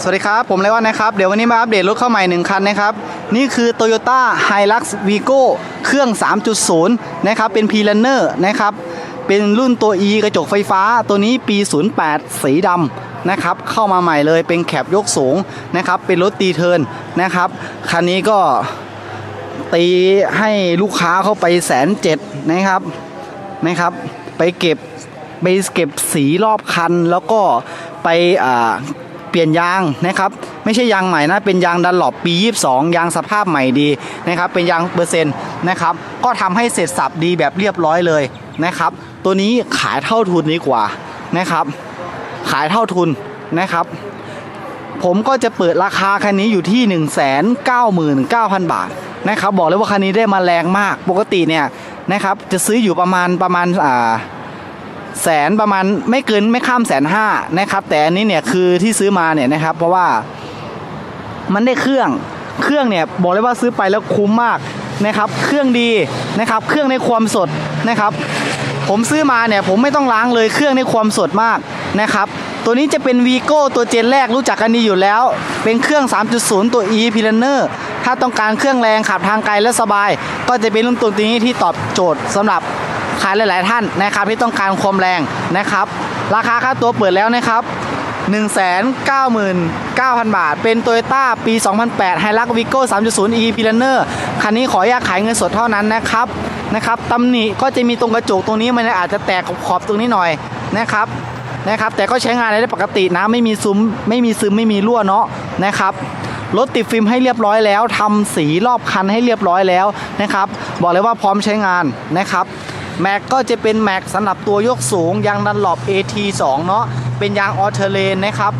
สวัสดีครับ ผมเลวันนะครับ เดี๋ยววันนี้มาอัปเดตรถเข้าใหม่ 1 คันนะครับ นี่คือ Toyota Hilux Vigo เครื่อง 3.0 นะครับ เป็น p l a n n e r นะครับ เป็นรุ่นตัว E กระจกไฟฟ้าตัวนี้ปี 08 สีดำนะครับ เข้ามาใหม่เลยเป็นแคปยกสูงนะครับ เป็นรถตีเทิร์นนะครับ คันนี้ก็ตีให้ลูกค้าเข้าไปแสนเจ็ดนะครับนะครับ ไปเก็บไปเก็บสีรอบคันแล้วก็ไปอ่า เปลี่ยนยางนะครับไม่ใช่ยางใหม่นะเป็นยางดันหลบปี 22 ยางสภาพใหม่ดีนะครับเป็นยางเปอร์เซ็นต์นะครับก็ทำให้เสร็จสับดีแบบเรียบร้อยเลยนะครับตัวนี้ขายเท่าทุนดีกว่านะครับขายเท่าทุนนะครับผมก็จะเปิดราคาคันนี้อยู่ที่ 1 9 9 0 0 0 บาทนะครับบอกเลยว่าคันนี้ได้มาแรงมากปกติเนี่ยนะครับจะซื้ออยู่ประมาณประมาณอ่า แสนประมาณไม่เกินไม่ข้ามแสนห้านะครับ แต่อันนี้เนี่ยคือที่ซื้อมาเนี่ยนะครับ เพราะว่ามันได้เครื่องเครื่องเนี่ยบอกเลยว่าซื้อไปแล้วคุ้มมากนะครับ เครื่องดีนะครับ เครื่องในความสดนะครับ ผมซื้อมาเนี่ยผมไม่ต้องล้างเลยเครื่องในความสดมากนะครับ ตัวนี้จะเป็นวีโก้ตัวเจนแรกรู้จักกันดีอยู่แล้ว เป็นเครื่อง 3.0 ตัว e p l a n n e r ถ้าต้องการเครื่องแรงขับทางไกลและสบาย ก็จะเป็นรุ่นตัวนี้ที่ตอบโจทย์สำหรับ ใครหลาย ๆ ท่านนะครับที่ต้องการความแรงนะครับ ราคาค่าตัวเปิดแล้วนะครับ 199,000 บาท เป็น Toyota ปี 2008 Hilux Vigo 3.0 e p l a n n e r คันนี้ขออนุญาตขายเงินสดเท่านั้นนะครับนะครับตำหนิก็จะมีตรงกระจกตรงนี้มันอาจจะแตกขอบตรงนี้หน่อยนะครับนะครับ แต่ก็ใช้งานได้ปกตินะไม่มีซึมไม่มีซึมไม่มีรั่วเนาะนะครับรถติดฟิล์มให้เรียบร้อยแล้วทำสีรอบคันให้เรียบร้อยแล้วนะครับ บอกเลยว่าพร้อมใช้งานนะครับ แม็กก็จะเป็นแม็กสำหรับตัวยกสูงยางดันหลบ AT2 เนาะเป็นยางออเทเลนนะครับ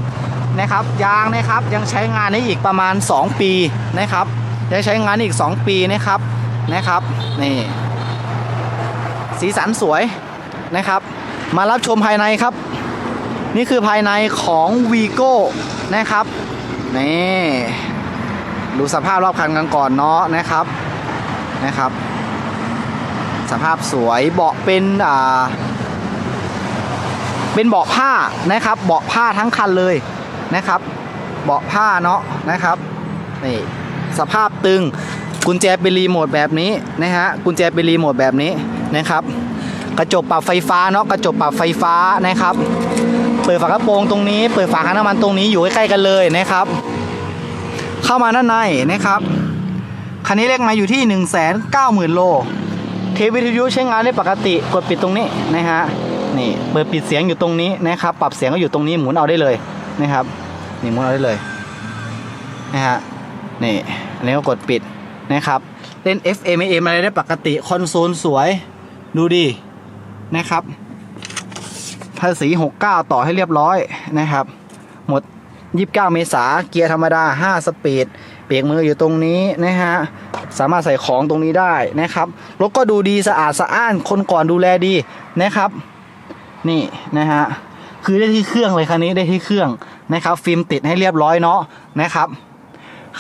นะครับยางนะครับยังใช้งานได้อีกประมาณ 2 ปีนะครับยังใช้งานอีก 2 ปีนะครับนะครับนี่สีสันสวยนะครับ มารับชมภายในครับ นี่คือภายในของ v ีโก้นะครับนี่ดูสภาพรอบคันกันก่อนเนาะนะครับนะครับ สภาพสวยเบาะเป็นอ่าเป็นเบาะผ้านะครับ เบาะผ้าทั้งคันเลยนะครับ เบาะผ้าเนาะนะครับนี่สภาพตึงกุญแจเป็นรีโมทแบบนี้นะฮะกุญแจเป็นรีโมทแบบนี้นะครับ กระจกปรับไฟฟ้าเนาะกระจกปรับไฟฟ้านะครับ เปิดฝากระโปรงตรงนี้ เปิดฝาคันน้ำมันตรงนี้อยู่ใกล้ๆกันเลยนะครับ เข้ามาด้านในนะครับคันนี้เลขมาอยู่ที่ 1 9 0 0 0 0โล เทปวิทยุใช้งานได้ปกติกดปิดตรงนี้นะฮะนี่เปิดปิดเสียงอยู่ตรงนี้นะครับ ปรับเสียงก็อยู่ตรงนี้หมุนเอาได้เลยนะครับนี่หมุนเอาได้เลยนะฮะนี่อันนี้ก็กดปิดนะครับเล่น FM AM อะไรได้ปกติคอนโซลสวยดูดีนะครับ ภาษี 69 ต่อให้เรียบร้อยนะครับ หมด 29 เมษาเกียร์ธรรมดา 5 สปีดเบรกมืออยู่ตรงนี้นะฮะ สามารถใส่ของตรงนี้ได้นะครับรถก็ดูดีสะอาดสะอ้านคนก่อนดูแลดีนะครับ นี่นะฮะคือได้ที่เครื่องเลยคันนี้ได้ที่เครื่องนะครับฟิล์มติดให้เรียบร้อยเนาะนะครับ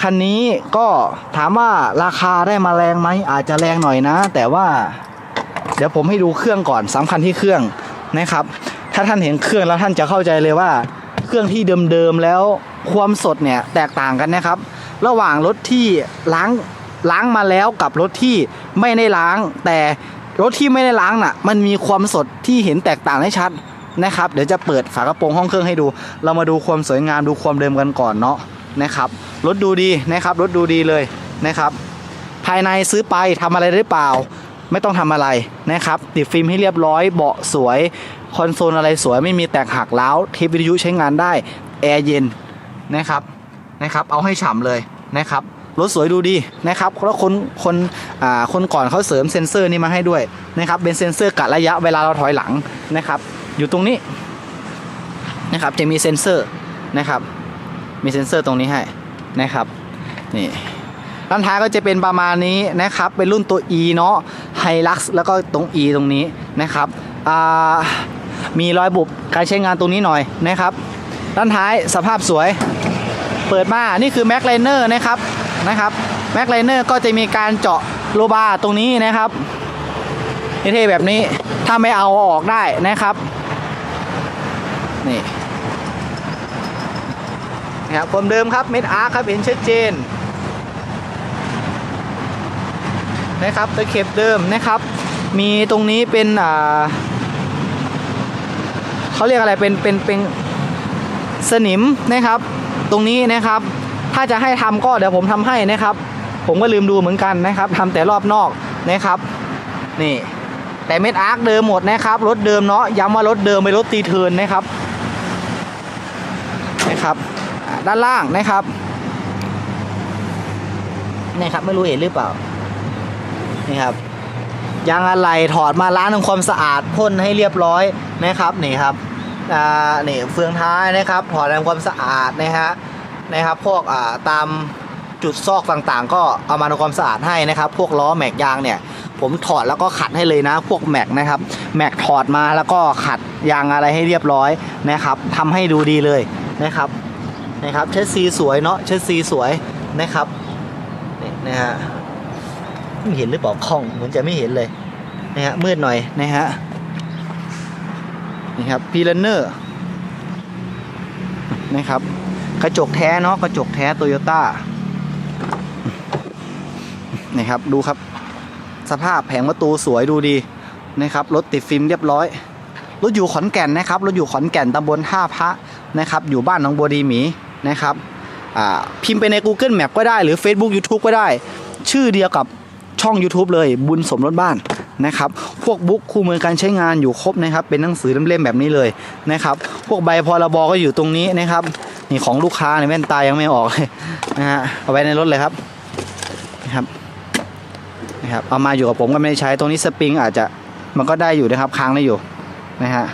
คันนี้ก็ถามว่าราคาได้มาแรงไหมอาจจะแรงหน่อยนะ แต่ว่า เดี๋ยวผมให้ดูเครื่องก่อนสำคัญที่เครื่องนะครับ ถ้าท่านเห็นเครื่องแล้วท่านจะเข้าใจเลยว่า เครื่องที่เดิมๆแล้วความสดเนี่ยแตกต่างกันนะครับ ระหว่างรถที่ล้าง ล้างมาแล้วกับรถที่ไม่ได้ล้าง แต่รถที่ไม่ได้ล้างน่ะ มันมีความสดที่เห็นแตกต่างได้ชัดนะครับ เดี๋ยวจะเปิดฝากระโปรงห้องเครื่องให้ดู เรามาดูความสวยงามดูความเดิมกันก่อนเนาะนะครับรถดูดีนะครับรถดูดีเลยนะครับ ภายในซื้อไปทำอะไรหรือเปล่า ไม่ต้องทำอะไรนะครับ ติดฟิล์มให้เรียบร้อยเบาะสวยคอนโซลอะไรสวยไม่มีแตกหักแล้วเทปวิทยุใช้งานได้แอร์เย็นนะครับนะครับ เอาให้ฉ่ำเลยนะครับ รถสวยดูดีนะครับแล้วคนคนอ่าคนก่อนเขาเสริมเซ็นเซอร์นี่มาให้ด้วยนะครับเป็นเซ็นเซอร์กะระยะเวลาเราถอยหลังนะครับ อยู่ตรงนี้นะครับจะมีเซ็นเซอร์นะครับ มีเซ็นเซอร์ตรงนี้ให้นะครับนี่ด้านท้ายก็จะเป็นประมาณนี้นะครับ เป็นรุ่นตัว E เนาะไฮลักซ์แล้วก็ตรง E ตรงนี้นะครับอ่ามีรอยบุบการใช้งานตรงนี้หน่อยนะครับ ด้านท้ายสภาพสวย เปิดมา นี่คือแม็กไลเนอร์นะครับ นะครับแม็กไลเนอร์ก็จะมีการเจาะโลบาตรงนี้นะครับเท่แบบนี้ถ้าไม่เอาออกได้นะครับนี่นะครับความเดิมครับเม็ดอาร์คครับเห็นชัดเจนนะครับตะเข็บเดิมนะครับ มีตรงนี้เป็นอ่าเขาเรียกอะไรเป็นเป็นเป็นสนิมนะครับ ตรงนี้นะครับ ถ้าจะให้ทำก็เดี๋ยวผมทำให้นะครับ ผมก็ลืมดูเหมือนกันนะครับทำแต่รอบนอกนะครับ นี่ แต่เม็ดอาร์คเดิมหมดนะครับรถเดิมเนาะย้ำว่ารถเดิมไม่รถตีเทิร์นนะครับนะครับด้านล่างนะครับนี่ครับไม่รู้เห็นหรือเปล่านี่ครับยางอะไหล่ถอดมาล้างทำความสะอาดพ่นให้เรียบร้อยนะครับนี่ครับอ่านี่เฟืองท้ายนะครับ ถอดทำความสะอาดนะฮะ นะครับ พวกตามจุดซอกต่างๆ ก็เอามาทำความสะอาดให้นะครับ พวกล้อแม็กยางเนี่ย ผมถอดแล้วก็ขัดให้เลยนะ พวกแม็กนะครับ แม็กถอดมาแล้วก็ขัดยางอะไรให้เรียบร้อยนะครับทำให้ดูดีเลยนะครับนะครับเชสซีสวยเนาะเชสซีสวยนะครับนี่นะฮะไม่เห็นหรือเปล่าคล่องเหมือนจะไม่เห็นเลยนะฮะมืดหน่อยนะฮะนี่ครับพีเลนเนอร์นะครับ กระจกแท้เนาะกระจกแท้โตโยต้านี่ครับดูครับ สภาพแผงประตูสวยดูดีนะครับรถติดฟิล์มเรียบร้อยรถอยู่ขอนแก่นนะครับรถอยู่ขอนแก่นตำบลท่าพระนะครับ อยู่บ้านหนองบัวดีหมีนะครับพิมพ์ไปใน Google Map ก็ได้หรือ Facebook YouTube ก็ได้ ชื่อเดียวกับช่อง YouTube เลยบุญสมรถบ้านนะครับ พวกบุ๊กคู่มือการใช้งานอยู่ครบนะครับ เป็นหนังสือเล่มๆแบบนี้เลยนะครับ พวกใบพรบก็อยู่ตรงนี้นะครับ นี่ของลูกค้าในแว่นตายังไม่ออกเลยนะฮะเอาไว้ในรถเลยครับนะครับนะครับเอามาอยู่กับผมก็ไม่ได้ใช้ตรงนี้สปริงอาจจะมันก็ได้อยู่นะครับค้างได้อยู่นะฮะ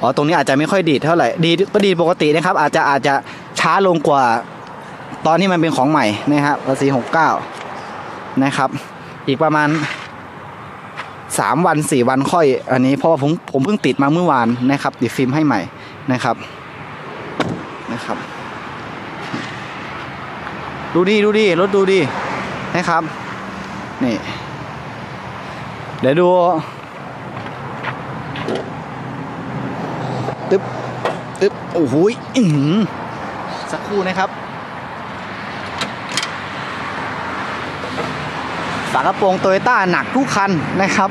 อ๋อตรงนี้อาจจะไม่ค่อยดีดเท่าไหร่ดีก็ดีปกตินะครับ อาจจะอาจจะช้าลงกว่าตอนที่มันเป็นของใหม่นะฮะภาษีหกเก้านะครับ อีกประมาณสามวันสี่วันค่อย อันนี้เพราะว่าผมผมเพิ่งติดมาเมื่อวานนะครับติดฟิล์มให้ใหม่นะครับ นะครับ ดูดีดูดีรถดูดีนะครับ นี่ เดี๋ยวดูตึ๊บตึ๊บโอ้โหสักครู่นะครับ ฝากระโปรงโตโยต้าหนักทุกคันนะครับ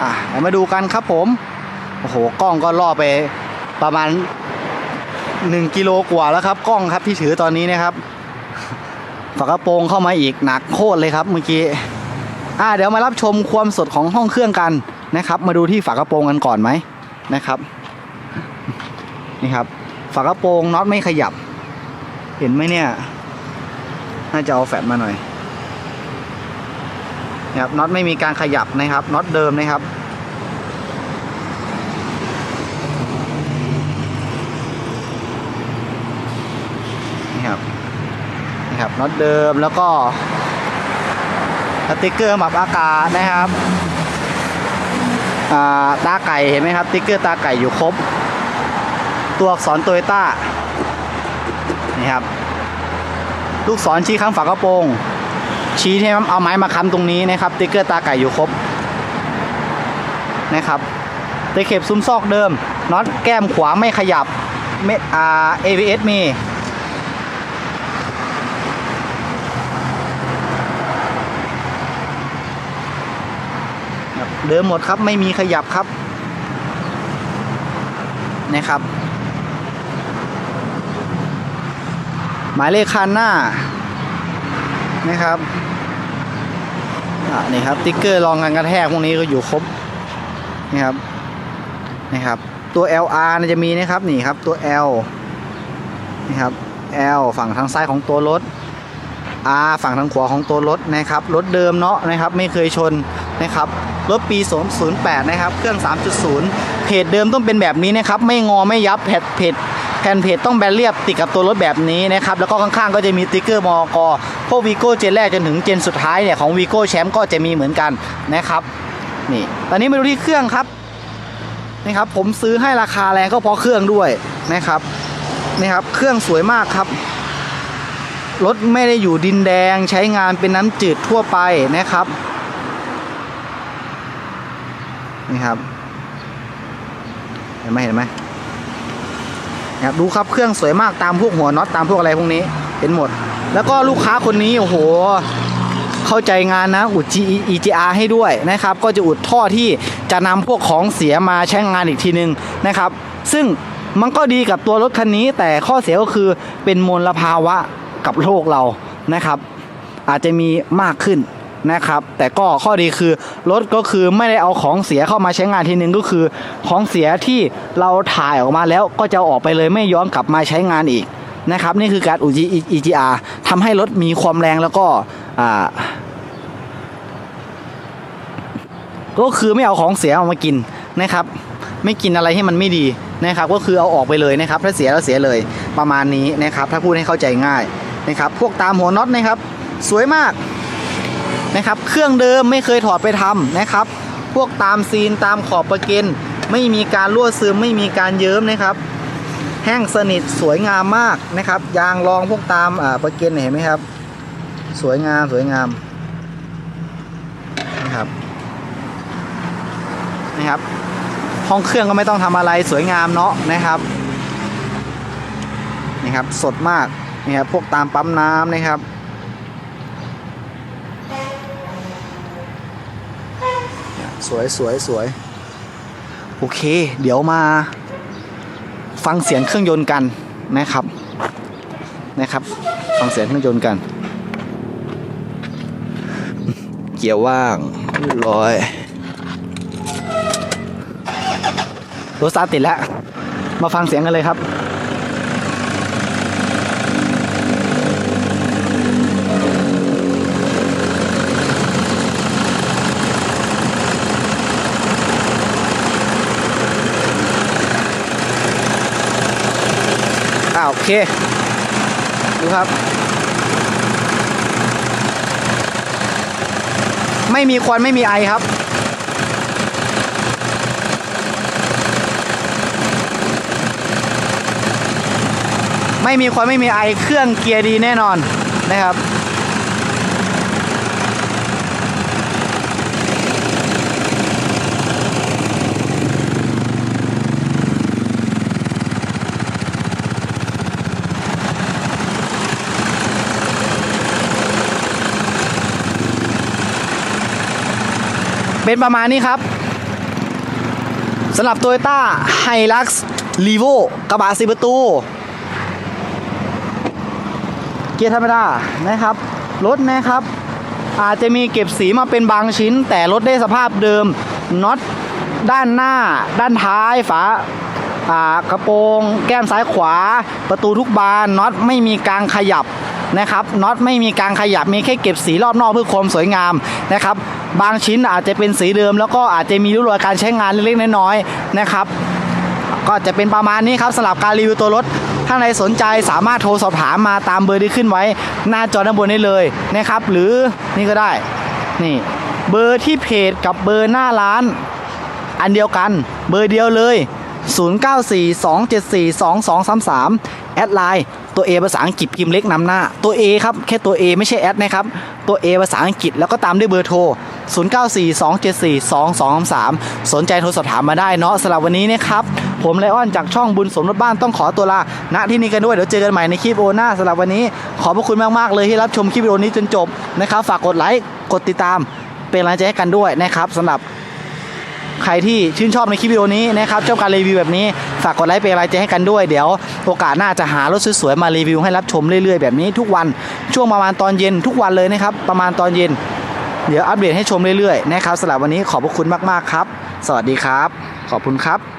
อะมาดูกันครับผม โอ้โห กล้องก็ล่อไปประมาณ 1กิโลกว่าแล้วครับ กล้องครับที่ถือตอนนี้นะครับฝากระโปรงเข้ามาอีกหนักโคตรเลยครับเมื่อกี้อ่าเดี๋ยวมารับชมความสดของห้องเครื่องกันนะครับ มาดูที่ฝากระโปรงกันก่อนไหมนะครับนี่ครับฝากระโปรงน็อตไม่ขยับ เห็นไหมเนี่ยน่าจะเอาแฟลชมาหน่อยนะครับน็อตไม่มีการขยับนะครับน็อตเดิมนะครับ นี่ครับ นะครับน็อตเดิมแล้วก็สติ๊กเกอร์หมับอากาศนะครับตาไก่เห็นไหมครับสติ๊กเกอร์ตาไก่อยู่ครบ ตัวอักษรโตโยต้านี่ครับ ลูกศรชี้ข้างฝากระโปรง ชี้ให้เอาไม้มาค้ำตรงนี้นะครับสติ๊กเกอร์ตาไก่อยู่ครบนะครับตะเข็บซุ้มซอกเดิมน็อตแก้มขวาไม่ขยับเม็ดอ่า ABS มี ครับ เดิมหมดครับไม่มีขยับครับนะครับ หมายเลขคันหน้านะครับอ่านี่ครับติ๊กเกอร์รองกันกระแทกพวกนี้ก็อยู่ครบนี่ครับนี่ครับตัว LR จะมีนะครับนี่ครับตัว L นี่ครับ L ฝั่งทางซ้ายของตัวรถ R ฝั่งทางขวาของตัวรถนะครับรถเดิมเนาะนะครับ ไม่เคยชน นะครับ รถปี 2008 นะครับ เครื่อง 3.0 เพจเดิมต้องเป็นแบบนี้นะครับ ไม่งอไม่ยับแผ่นเพจแผ่นเพจต้องแบนเรียบติดกับตัวรถแบบนี้นะครับ แล้วก็ข้างๆ ก็จะมีติ๊กเกอร์มอกพวกวีโก้เจนแรกจนถึงเจนสุดท้ายเนี่ยของวีโก้แชมป์ก็จะมีเหมือนกันนะครับ นี่ ตอนนี้มาดูที่เครื่องครับ นี่ครับ ผมซื้อให้ราคาแรงก็เพราะเครื่องด้วยนะครับ นี่ครับ เครื่องสวยมากครับรถไม่ได้อยู่ดินแดงใช้งานเป็นน้ำจืดทั่วไปนะครับ นี่ครับ เห็นไหมเห็นไหมนะครับดูครับเครื่องสวยมากตามพวกหัวน็อตตามพวกอะไรพวกนี้เห็นหมด แล้วก็ลูกค้าคนนี้โอ้โหเข้าใจงานนะอุด G- EGR ให้ด้วยนะครับ ก็จะอุดท่อที่จะนำพวกของเสียมาใช้งานอีกทีนึงนะครับ ซึ่งมันก็ดีกับตัวรถคันนี้ แต่ข้อเสียก็คือเป็นมลภาวะกับโลกเรานะครับ อาจจะมีมากขึ้น นะครับ แต่ก็ข้อดีคือรถก็คือไม่ได้เอาของเสียเข้ามาใช้งานทีนึงก็คือ ของเสียที่เราถ่ายออกมาแล้วก็จะออกไปเลยไม่ย้อนกลับมาใช้งานอีกนะครับ นี่คือการอุด EGR ทำให้รถมีความแรงแล้วก็อ่าก็คือไม่เอาของเสียเอามากินนะครับ ไม่กินอะไรที่มันไม่ดีนะครับ ก็คือเอาออกไปเลยนะครับ ถ้าเสียแล้วเสียเลยประมาณนี้นะครับ ถ้าพูดให้เข้าใจง่ายนะครับ พวกตามหัวน็อตนะครับ สวยมาก นะครับ เครื่องเดิมไม่เคยถอดไปทำนะครับ พวกตามซีนตามขอบประเกนไม่มีการรั่วซึมไม่มีการเยิ้มนะครับ แห้งสนิทสวยงามมากนะครับ ยางรองพวกตามาประเกนเห็นไหมครับ สวยงามสวยงามนะครับนะครับห้องเครื่องก็ไม่ต้องทำอะไรสวยงามเนาะนะครับนี่ครับ สดมากนี่ครับพวกตามปั๊มน้ำนะครับ สวยสวยสวยโอเค เดี๋ยวมาฟังเสียงเครื่องยนต์กันนะครับนะครับ ฟังเสียงเครื่องยนต์กัน เกียร์ว่างร้อยรถสตาร์ทติดแล้ว มาฟังเสียงกันเลยครับ เค ดูครับ ไม่มีควันไม่มีไอครับ ไม่มีควันไม่มีไอเครื่องเกียร์ดีแน่นอนนะครับ เป็นประมาณนี้ครับสำหรับ Toyota Hilux Revo กระบะสีประตู เกียร์ธรรมดานะครับ รถนะครับ อาจจะมีเก็บสีมาเป็นบางชิ้น แต่รถได้สภาพเดิมน็อตด้านหน้า ด้านท้ายฝาอ่ากระโปรง แก้มซ้ายขวา ประตูทุกบานน็อตไม่มีการขยับ นะครับน็อตไม่มีการขยับมีแค่เก็บสีรอบนอกเพื่อความสวยงามนะครับ บางชิ้นอาจจะเป็นสีเดิม แล้วก็อาจจะมีร่องรอยการใช้งานเล็กๆน้อยๆนะครับ ก็จะเป็นประมาณนี้ครับสำหรับการรีวิวตัวรถถ้าใครสนใจสามารถโทรสอบถามมาตามเบอร์ที่ขึ้นไว้ หน้าจอด้านบนได้เลยนะครับ หรือนี่ก็ได้นี่เบอร์ที่เพจกับเบอร์หน้าร้าน อันเดียวกันเบอร์เดียวเลย 0942742233 แอดไลน์ ตัว A ภาษาอังกฤษพิมพ์เล็กนำหน้า ตัว A ครับ แค่ตัว A ไม่ใช่แอดนะครับ ตัว A ภาษาอังกฤษแล้วก็ตามด้วยเบอร์โทร 0942742233 สนใจโทรสอบถามมาได้เนาะสำหรับวันนี้นะครับ ผมไลออนจากช่องบุญสมรถบ้านต้องขอตัวลาณที่นี้กันด้วย เดี๋ยวเจอกันใหม่ในคลิปโอหน้าสำหรับวันนี้ ขอบพระคุณมากๆเลยที่รับชมคลิปวิดีโอนี้จนจบนะครับ ฝากกดไลค์ กดติดตาม เป็นกำลังใจให้กันด้วยนะครับสำหรับ ใครที่ชื่นชอบในคลิปวิดีโอนี้นะครับชอบการรีวิวแบบนี้ฝากกดไลค์เป็นกำลังใจให้กันด้วยเดี๋ยว โอกาสหน้าจะหารถสวยๆมารีวิวให้รับชมเรื่อยๆแบบนี้ทุกวันช่วงประมาณตอนเย็นทุกวันเลยนะครับประมาณตอนเย็น เดี๋ยวอัปเดตให้ชมเรื่อยๆนะครับสำหรับวันนี้ขอบพระคุณมากๆครับ สวัสดีครับ ขอบคุณครับ